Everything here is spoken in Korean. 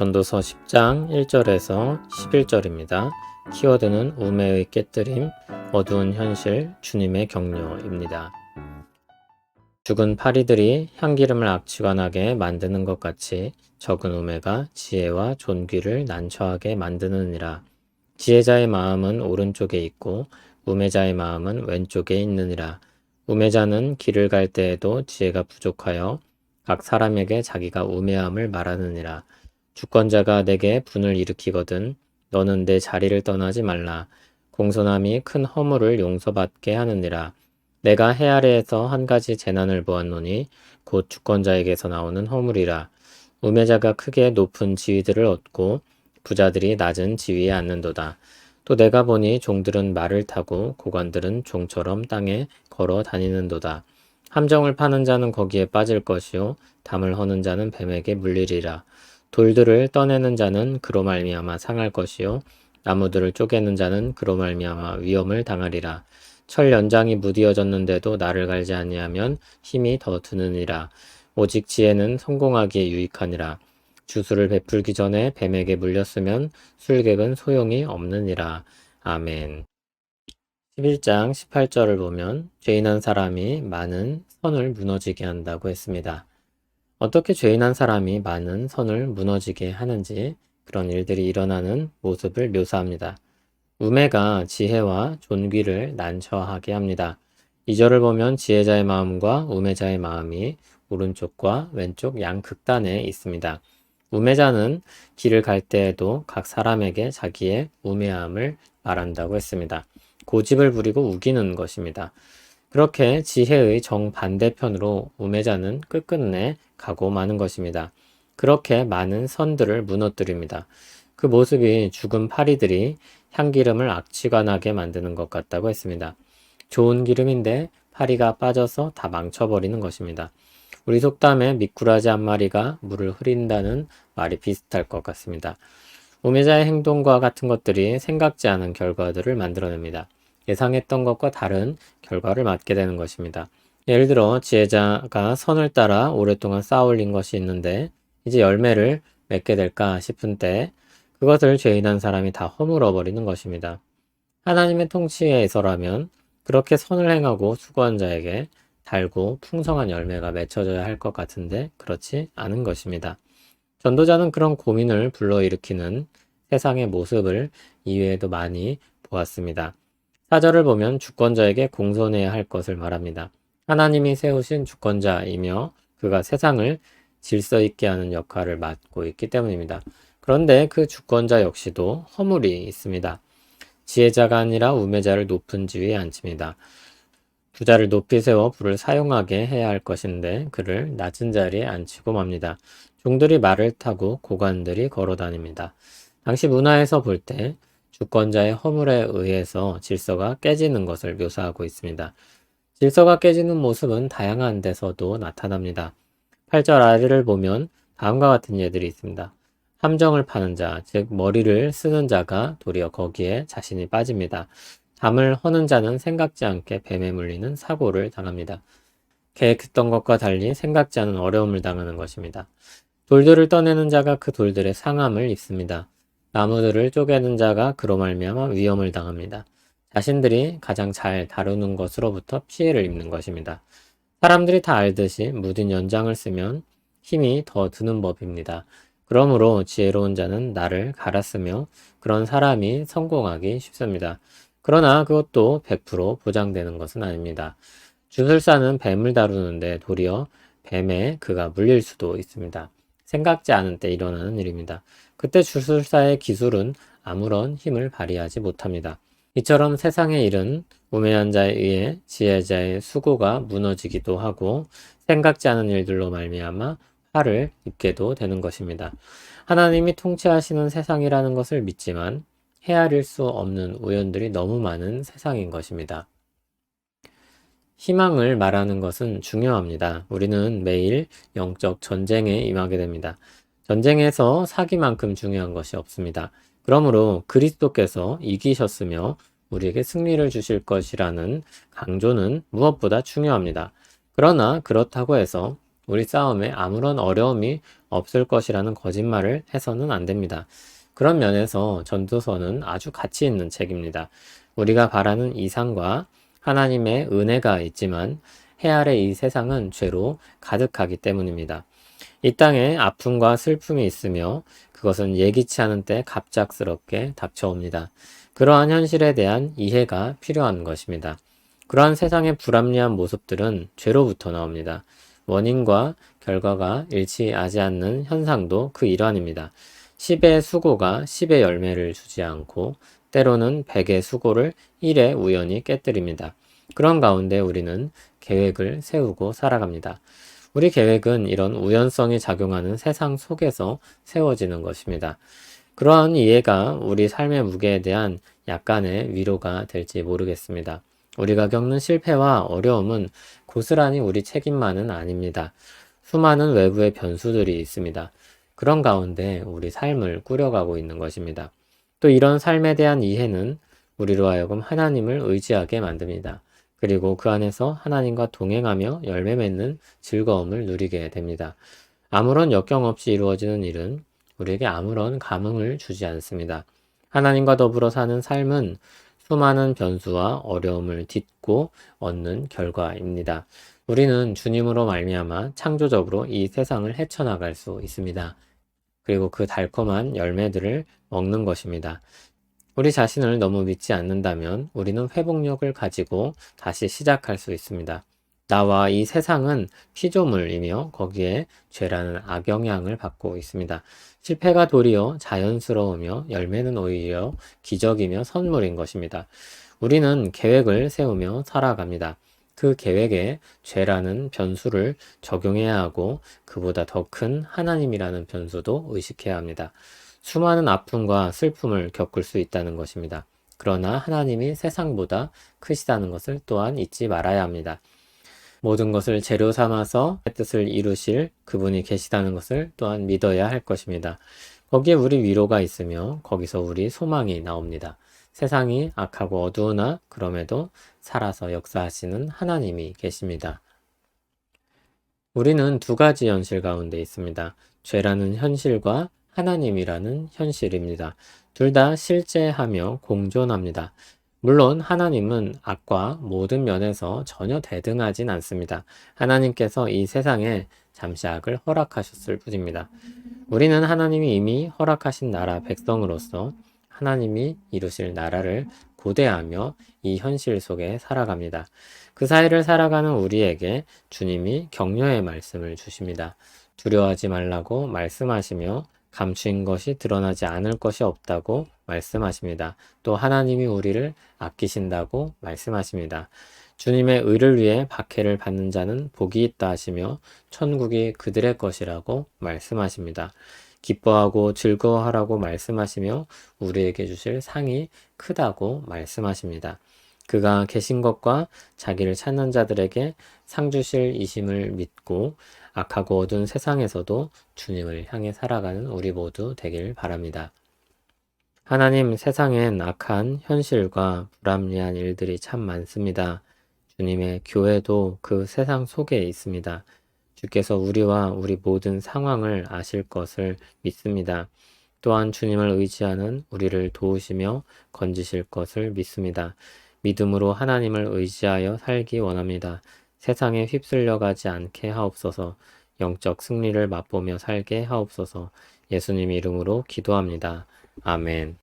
전도서 10장 1절에서 11절입니다. 키워드는 우매의 깨뜨림, 어두운 현실, 주님의 격려입니다. 죽은 파리들이 향기름을 악취관하게 만드는 것 같이 적은 우매가 지혜와 존귀를 난처하게 만드느니라. 지혜자의 마음은 오른쪽에 있고 우매자의 마음은 왼쪽에 있느니라. 우매자는 길을 갈 때에도 지혜가 부족하여 각 사람에게 자기가 우매함을 말하느니라. 주권자가 내게 분을 일으키거든 너는 내 자리를 떠나지 말라. 공손함이 큰 허물을 용서받게 하느니라. 내가 해 아래에서 한 가지 재난을 보았노니 곧 주권자에게서 나오는 허물이라. 우매자가 크게 높은 지위들을 얻고 부자들이 낮은 지위에 앉는도다. 또 내가 보니 종들은 말을 타고 고관들은 종처럼 땅에 걸어 다니는도다. 함정을 파는 자는 거기에 빠질 것이요 담을 허는 자는 뱀에게 물리리라. 돌들을 떠내는 자는 그로 말미암아 상할 것이요 나무들을 쪼개는 자는 그로 말미암아 위험을 당하리라. 철 연장이 무디어졌는데도 나를 갈지 아니하면 힘이 더 드느니라. 오직 지혜는 성공하기에 유익하니라. 주술을 베풀기 전에 뱀에게 물렸으면 술객은 소용이 없느니라. 아멘. 11장 18절을 보면 죄인한 사람이 많은 선을 무너지게 한다고 했습니다. 어떻게 죄인한 사람이 많은 선을 무너지게 하는지 그런 일들이 일어나는 모습을 묘사합니다. 우매가 지혜와 존귀를 난처하게 합니다. 이절을 보면 지혜자의 마음과 우매자의 마음이 오른쪽과 왼쪽 양극단에 있습니다. 우매자는 길을 갈 때에도 각 사람에게 자기의 우매함을 말한다고 했습니다. 고집을 부리고 우기는 것입니다. 그렇게 지혜의 정반대편으로 우매자는 끝끝내 가고 마는 것입니다. 그렇게 많은 선들을 무너뜨립니다. 그 모습이 죽은 파리들이 향기름을 악취관하게 만드는 것 같다고 했습니다. 좋은 기름인데 파리가 빠져서 다 망쳐버리는 것입니다. 우리 속담에 미꾸라지 한 마리가 물을 흐린다는 말이 비슷할 것 같습니다. 우매자의 행동과 같은 것들이 생각지 않은 결과들을 만들어냅니다. 예상했던 것과 다른 결과를 맞게 되는 것입니다. 예를 들어 지혜자가 선을 따라 오랫동안 쌓아올린 것이 있는데 이제 열매를 맺게 될까 싶은 때 그것을 죄인한 사람이 다 허물어 버리는 것입니다. 하나님의 통치에서라면 그렇게 선을 행하고 수고한 자에게 달고 풍성한 열매가 맺혀져야 할 것 같은데 그렇지 않은 것입니다. 전도자는 그런 고민을 불러일으키는 세상의 모습을 이외에도 많이 보았습니다. 사절을 보면 주권자에게 공손해야 할 것을 말합니다. 하나님이 세우신 주권자이며 그가 세상을 질서 있게 하는 역할을 맡고 있기 때문입니다. 그런데 그 주권자 역시도 허물이 있습니다. 지혜자가 아니라 우매자를 높은 지위에 앉힙니다. 부자를 높이 세워 부를 사용하게 해야 할 것인데 그를 낮은 자리에 앉히고 맙니다. 종들이 말을 타고 고관들이 걸어 다닙니다. 당시 문화에서 볼 때 주권자의 허물에 의해서 질서가 깨지는 것을 묘사하고 있습니다. 질서가 깨지는 모습은 다양한 데서도 나타납니다. 8절 아래를 보면 다음과 같은 예들이 있습니다. 함정을 파는 자, 즉 머리를 쓰는 자가 도리어 거기에 자신이 빠집니다. 담을 허는 자는 생각지 않게 뱀에 물리는 사고를 당합니다. 계획했던 것과 달리 생각지 않은 어려움을 당하는 것입니다. 돌들을 떠내는 자가 그 돌들의 상함을 입습니다. 나무들을 쪼개는 자가 그로 말미암아 위험을 당합니다. 자신들이 가장 잘 다루는 것으로부터 피해를 입는 것입니다. 사람들이 다 알듯이 무딘 연장을 쓰면 힘이 더 드는 법입니다. 그러므로 지혜로운 자는 나를 갈았으며 그런 사람이 성공하기 쉽습니다. 그러나 그것도 100% 보장되는 것은 아닙니다. 주술사는 뱀을 다루는데 도리어 뱀에 그가 물릴 수도 있습니다. 생각지 않은 때 일어나는 일입니다. 그때 주술사의 기술은 아무런 힘을 발휘하지 못합니다. 이처럼 세상의 일은 우매한 자에 의해 지혜자의 수고가 무너지기도 하고 생각지 않은 일들로 말미암아 화를 입게도 되는 것입니다. 하나님이 통치하시는 세상이라는 것을 믿지만 헤아릴 수 없는 우연들이 너무 많은 세상인 것입니다. 희망을 말하는 것은 중요합니다. 우리는 매일 영적 전쟁에 임하게 됩니다. 전쟁에서 사기만큼 중요한 것이 없습니다. 그러므로 그리스도께서 이기셨으며 우리에게 승리를 주실 것이라는 강조는 무엇보다 중요합니다. 그러나 그렇다고 해서 우리 싸움에 아무런 어려움이 없을 것이라는 거짓말을 해서는 안 됩니다. 그런 면에서 전도서는 아주 가치 있는 책입니다. 우리가 바라는 이상과 하나님의 은혜가 있지만 해 아래 이 세상은 죄로 가득하기 때문입니다. 이 땅에 아픔과 슬픔이 있으며 그것은 예기치 않은 때 갑작스럽게 닥쳐옵니다. 그러한 현실에 대한 이해가 필요한 것입니다. 그러한 세상의 불합리한 모습들은 죄로부터 나옵니다. 원인과 결과가 일치하지 않는 현상도 그 일환입니다. 10의 수고가 10의 열매를 주지 않고 때로는 100의 수고를 1의 우연히 깨뜨립니다. 그런 가운데 우리는 계획을 세우고 살아갑니다. 우리 계획은 이런 우연성이 작용하는 세상 속에서 세워지는 것입니다. 그러한 이해가 우리 삶의 무게에 대한 약간의 위로가 될지 모르겠습니다. 우리가 겪는 실패와 어려움은 고스란히 우리 책임만은 아닙니다. 수많은 외부의 변수들이 있습니다. 그런 가운데 우리 삶을 꾸려가고 있는 것입니다. 또 이런 삶에 대한 이해는 우리로 하여금 하나님을 의지하게 만듭니다. 그리고 그 안에서 하나님과 동행하며 열매 맺는 즐거움을 누리게 됩니다. 아무런 역경 없이 이루어지는 일은 우리에게 아무런 감흥을 주지 않습니다. 하나님과 더불어 사는 삶은 수많은 변수와 어려움을 딛고 얻는 결과입니다. 우리는 주님으로 말미암아 창조적으로 이 세상을 헤쳐나갈 수 있습니다. 그리고 그 달콤한 열매들을 먹는 것입니다. 우리 자신을 너무 믿지 않는다면 우리는 회복력을 가지고 다시 시작할 수 있습니다. 나와 이 세상은 피조물이며 거기에 죄라는 악영향을 받고 있습니다. 실패가 도리어 자연스러우며 열매는 오히려 기적이며 선물인 것입니다. 우리는 계획을 세우며 살아갑니다. 그 계획에 죄라는 변수를 적용해야 하고 그보다 더 큰 하나님이라는 변수도 의식해야 합니다. 수많은 아픔과 슬픔을 겪을 수 있다는 것입니다. 그러나 하나님이 세상보다 크시다는 것을 또한 잊지 말아야 합니다. 모든 것을 재료 삼아서 뜻을 이루실 그분이 계시다는 것을 또한 믿어야 할 것입니다. 거기에 우리 위로가 있으며 거기서 우리 소망이 나옵니다. 세상이 악하고 어두우나 그럼에도 살아서 역사하시는 하나님이 계십니다. 우리는 두 가지 현실 가운데 있습니다. 죄라는 현실과 하나님이라는 현실입니다. 둘 다 실제하며 공존합니다. 물론 하나님은 악과 모든 면에서 전혀 대등하진 않습니다. 하나님께서 이 세상에 잠시 악을 허락하셨을 뿐입니다. 우리는 하나님이 이미 허락하신 나라 백성으로서 하나님이 이루실 나라를 고대하며 이 현실 속에 살아갑니다. 그 사이를 살아가는 우리에게 주님이 격려의 말씀을 주십니다. 두려워하지 말라고 말씀하시며 감추인 것이 드러나지 않을 것이 없다고 말씀하십니다. 또 하나님이 우리를 아끼신다고 말씀하십니다. 주님의 의를 위해 박해를 받는 자는 복이 있다 하시며 천국이 그들의 것이라고 말씀하십니다. 기뻐하고 즐거워하라고 말씀하시며 우리에게 주실 상이 크다고 말씀하십니다. 그가 계신 것과 자기를 찾는 자들에게 상 주실 이심을 믿고 악하고 어두운 세상에서도 주님을 향해 살아가는 우리 모두 되길 바랍니다. 하나님 세상엔 악한 현실과 불합리한 일들이 참 많습니다. 주님의 교회도 그 세상 속에 있습니다. 주께서 우리와 우리 모든 상황을 아실 것을 믿습니다. 또한 주님을 의지하는 우리를 도우시며 건지실 것을 믿습니다. 믿음으로 하나님을 의지하여 살기 원합니다. 세상에 휩쓸려 가지 않게 하옵소서 영적 승리를 맛보며 살게 하옵소서 예수님 이름으로 기도합니다. 아멘.